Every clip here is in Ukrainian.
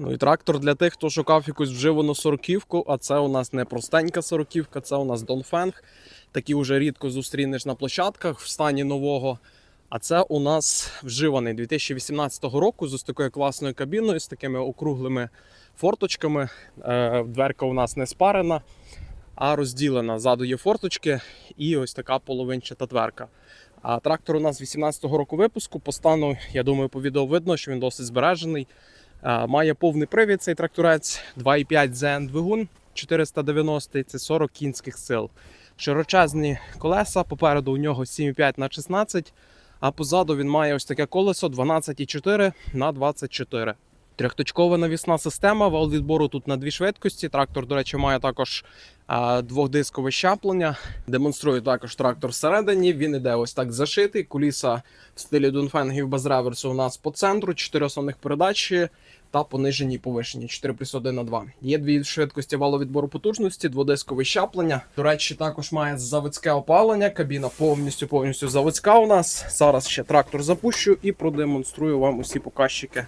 Ну і трактор для тих, хто шукав якусь вживану сороківку, а це у нас не простенька сороківка, це у нас Донфенг. Такі вже рідко зустрінеш на площадках в стані нового. А це у нас вживаний 2018 року з ось такою класною кабіною, з такими округлими форточками. Е, Дверка у нас не спарена, а розділена. Ззаду є форточки і ось така половинчата дверка. А трактор у нас 18-го року випуску. По стану, я думаю, по відео видно, що він досить збережений. Має повний привід цей тракторець, 2,5 ZN двигун 490, це 40 кінських сил. Широчезні колеса, попереду у нього 7,5 на 16, а позаду він має ось таке колесо 12,4 на 24. Трьохточкова навісна система, вал відбору тут на дві швидкості. Трактор, до речі, має також двохдискове щеплення. Демонструю також трактор всередині. Він іде ось так зашитий. Куліса в стилі Дунфенгів без реверсу у нас по центру, 4 основних передачі та понижені і повишені 4 плюс 1 на 2. Є дві швидкості валовідбору потужності, дводискове щеплення. До речі, також має заводське опалення. Кабіна повністю повністю заводська у нас. Зараз ще трактор запущу і продемонструю вам усі показчики,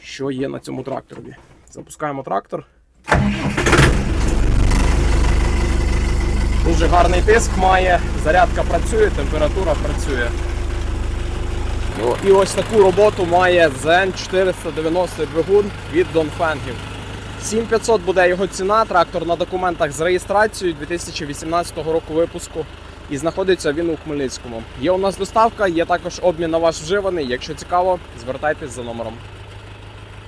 що є на цьому тракторі. Запускаємо трактор. Дуже гарний тиск має, зарядка працює, температура працює. Ну, і ось таку роботу має Zen 490 двигун від Донфенгів. 7500 буде його ціна, трактор на документах з реєстрацією 2018 року випуску. І знаходиться він у Хмельницькому. Є у нас доставка, є також обмін на ваш вживаний. Якщо цікаво, звертайтесь за номером.